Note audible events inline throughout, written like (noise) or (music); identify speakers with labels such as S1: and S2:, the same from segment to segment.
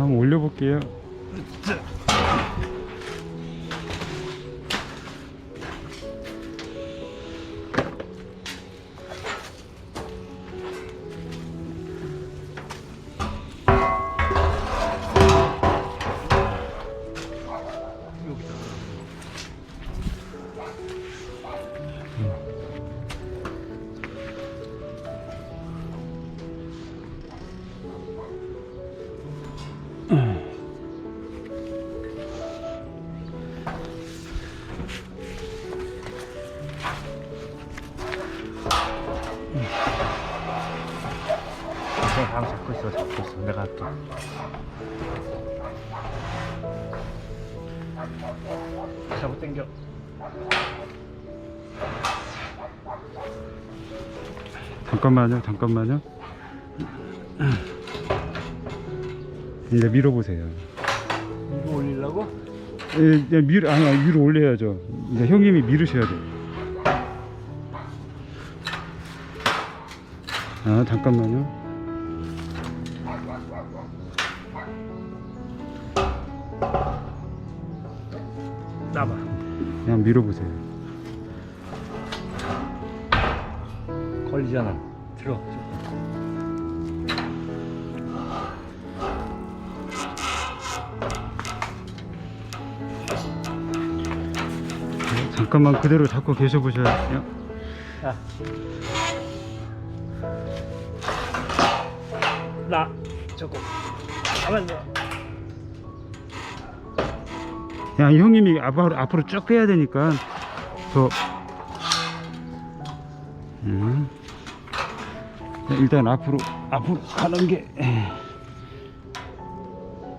S1: 한번 올려볼게요.
S2: 잡고 당겨
S1: 잠깐만요, 잠깐만요. 이제 밀어보세요.
S2: 이거 올리려고?
S1: 예, 밀, 아니, 아니, 위로 올려야죠. 이제 형님이 밀으셔야 돼요. 아, 잠깐만요. 그냥 밀어보세요.
S2: 걸리잖아 들어
S1: 잠깐만 그대로 잡고 계셔 보셔야 돼요.
S2: 자. 나 저거 가만 둬
S1: 그냥 형님이 앞으로, 앞으로 쭉 빼야 되니까 저 음. 일단 앞으로 앞으로 가는 게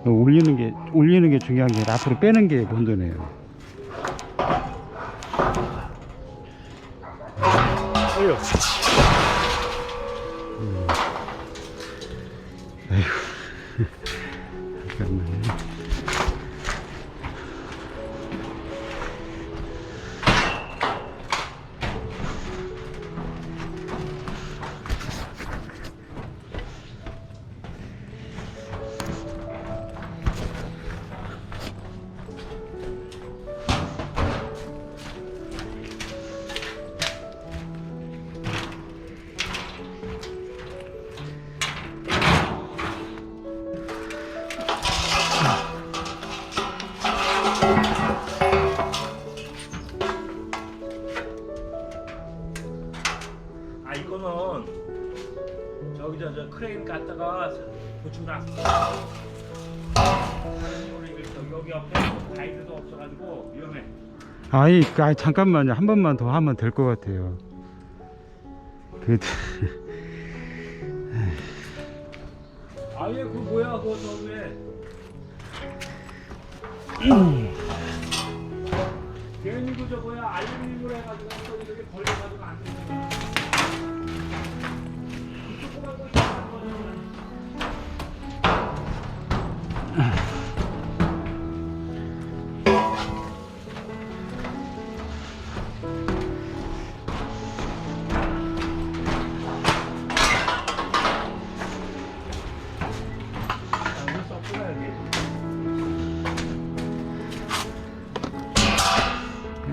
S1: 올리는 게 올리는 게 중요한 게 아니라 앞으로 빼는 게 먼저네요.
S2: 올려
S1: 잠깐만
S2: 보충 놨어 여기 옆에 가이드도 없어가지고 위험해
S1: 아이, 아이 잠깐만요. 한 번만 더 하면 될 것 같아요. 그래도 (laughs)
S2: 아예 그 뭐야 그거 저 위에 (clears throat) 괜히 그저 뭐야 알루미늄으로 해가지고 또 이렇게 걸려가지고 안 걸려.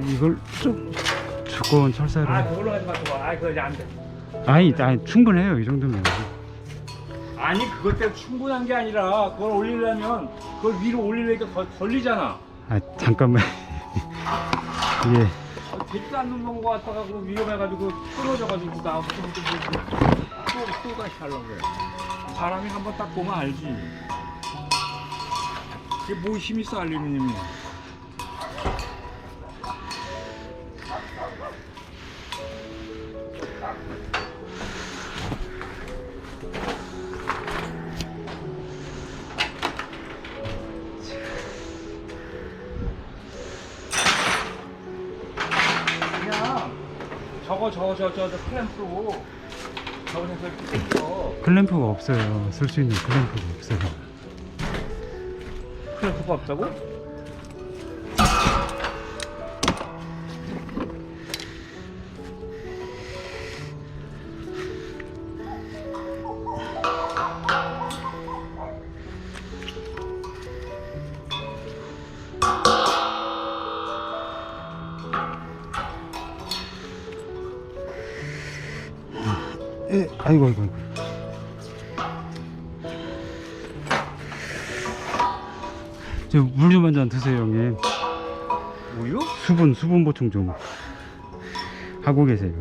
S1: 이걸 좀 두꺼운 철사로.
S2: 아 그걸로 하지 마고 아 그거 이제 안돼
S1: 아니, 아니 충분해요 이 정도면.
S2: 아니 그것 때문에 충분한 게 아니라 그걸 올리려면 그걸 위로 올리려니까 거- 걸리잖아.
S1: 아 잠깐만. 이게 (laughs)
S2: 아, 되지도 않는 거 갖다가 그 위험해가지고 끊어져가지고 나 또, 또 다시 하려고 그래. 바람이 한번 딱 보면 알지. 그게 뭐 힘이 있어 알루미늄이 저거 저거 저거 저거 클램프로 저거에서 이렇게 당겨
S1: 클램프가 없어요. 쓸 수 있는 클램프가 없어요.
S2: 클램프가 없다고?
S1: 에, 아이고, 아이고, 아이고. 저물 좀 한 잔 드세요, 형님.
S2: 우유?
S1: 수분, 수분 보충 좀 하고 계세요.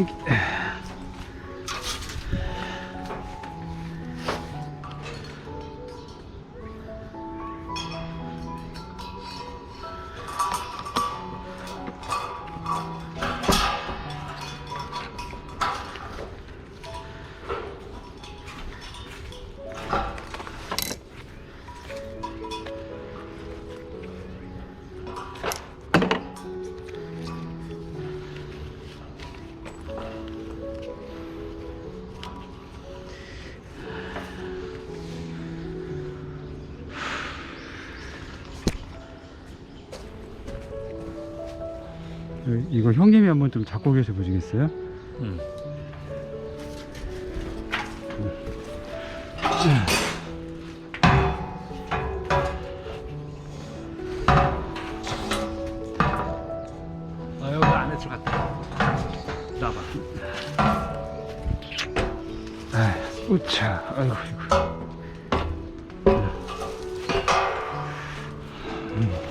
S2: Ich, äh,
S1: 이거 형님이 한번 좀 잡고 계셔 보시겠어요?
S2: 응. 아 여기 안에 들어갔다. 나봐.
S1: 아, 우차, 아이고, 아이고.
S2: 아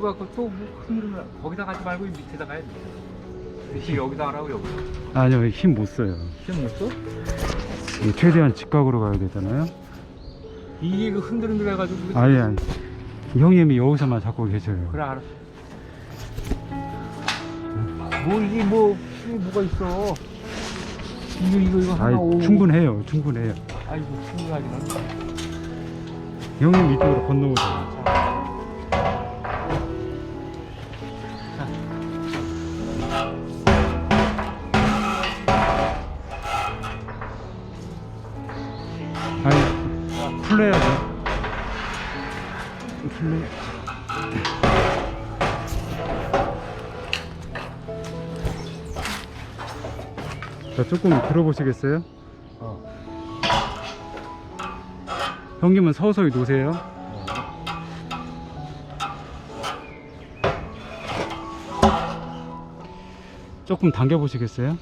S2: 그거 갖고 또뭐 흔들면 거기다 가지 말고 이 밑에다가 해야 돼. 대신 여기다 하라고 여기.
S1: 아니요, 힘 못 써요.
S2: 힘못 써?
S1: 이게 최대한 직각으로 가야 되잖아요.
S2: 이게 그 흔들흔들 해가지고.
S1: 아니, 아니. 형님이 여기서만 잡고 계셔요.
S2: 그래 알았어. 뭐 이게 뭐 힘이 뭐가 있어? 이거 이거 이거 하나
S1: 아니,
S2: 오.
S1: 충분해요, 충분해요.
S2: 아이고 충분하긴 한데.
S1: 형님 이쪽으로 건너오세요. 아니, 풀려야죠. 풀려. 자, 조금 들어보시겠어요?
S2: 어.
S1: 형님은 서서히 놓으세요. 조금 당겨 보시겠어요?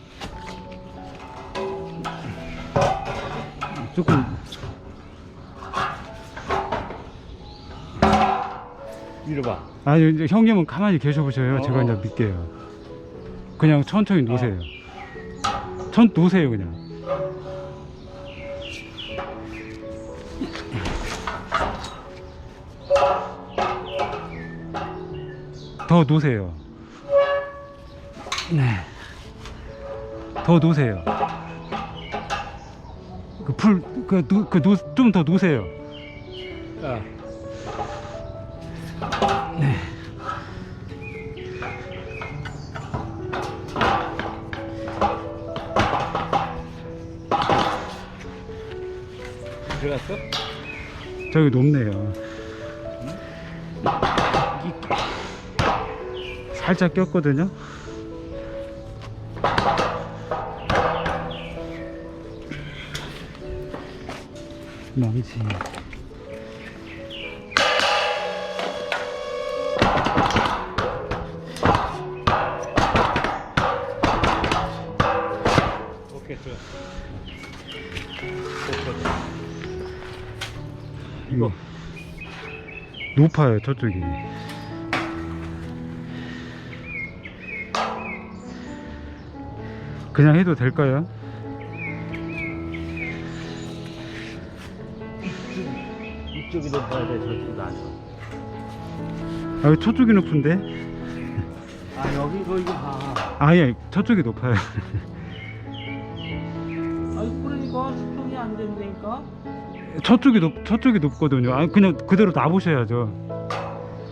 S1: 조금
S2: 밀어봐.
S1: 아니 이제 형님은 가만히 계셔 보셔요.
S2: 어,
S1: 제가
S2: 어.
S1: 이제 믿게요. 그냥 천천히 놓으세요. 천 놓으세요 그냥. 더 놓으세요. 네. 더 놓으세요. 그 풀, 그, 누, 그, 좀더 놓으세요.
S2: 들어갔어?
S1: 저기 높네요. 살짝 꼈거든요. 망치.
S2: 오케이.
S1: 이거 높아요 저쪽이. 그냥 해도 될까요?
S2: 이쪽이 높아야 돼 저쪽이 낮아
S1: 아, 저쪽이 높은데?
S2: 아 여기 이거 이거 봐
S1: 아예 저쪽이 높아요.
S2: 아니 그러니까 수평이 안 된다니까
S1: 저쪽이 높 저쪽이 높거든요. 아 그냥 그대로 놔보셔야죠.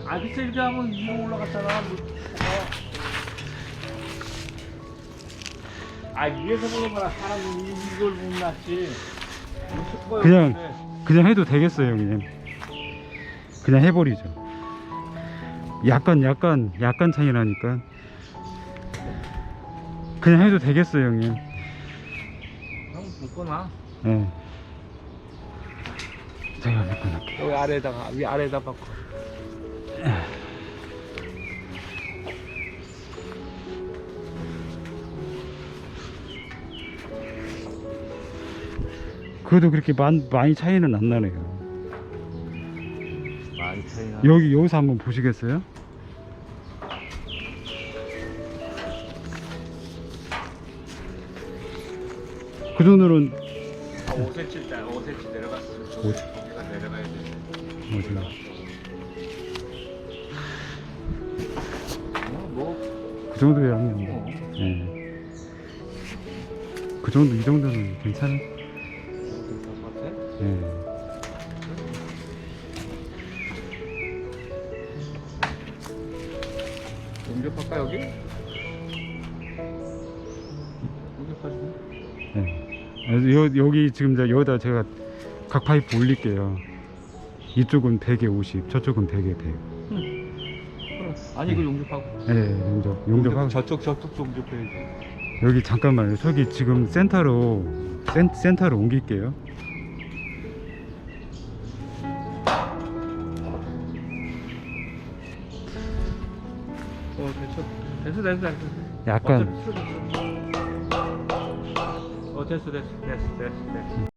S2: 아 그치 이렇게 하면 위로 올라갔다가 뭐, 아 위에서 보는 거라 사람이 이걸 못 났지
S1: 그냥-. 그냥 해도 되겠어요, 형님. 그냥 해버리죠. 약간 약간 약간 차이 나니까 그냥 해도 되겠어요, 형님.
S2: 형 묶어놔
S1: 예. 제가 묶어놓을게요.
S2: 여기 아래다가 위 아래다 바꿔
S1: 그래도 그렇게 많, 많이 차이는 안 나네요.
S2: 많이 차이나
S1: 여기 여기서 한번 보시겠어요? 그 정도는
S2: 5cm 짜 5cm 내려갔어
S1: 오-
S2: 여기가 내려가야 돼?
S1: 어, 뭐그 정도야 형님.
S2: 어.
S1: 예. 그 정도 이 정도는 괜찮은. 예.
S2: 용접할까 여기? 용접하지
S1: 예. 그래서 여, 여기 지금 여기다 제가 각 파이프 올릴게요. 이쪽은 100에 50, 저쪽은 100에 100.
S2: 아니 이거 용접하고
S1: 예, 용접, 용접하고.
S2: 저쪽 저쪽도 용접해야지
S1: 여기 잠깐만요. 저기 지금 센터로 센, 센터로 옮길게요.
S2: 어 됐어 됐어 됐어 됐어
S1: 약간
S2: 어차피 틀어졌어. 어 됐어 됐어 됐어 됐어 됐어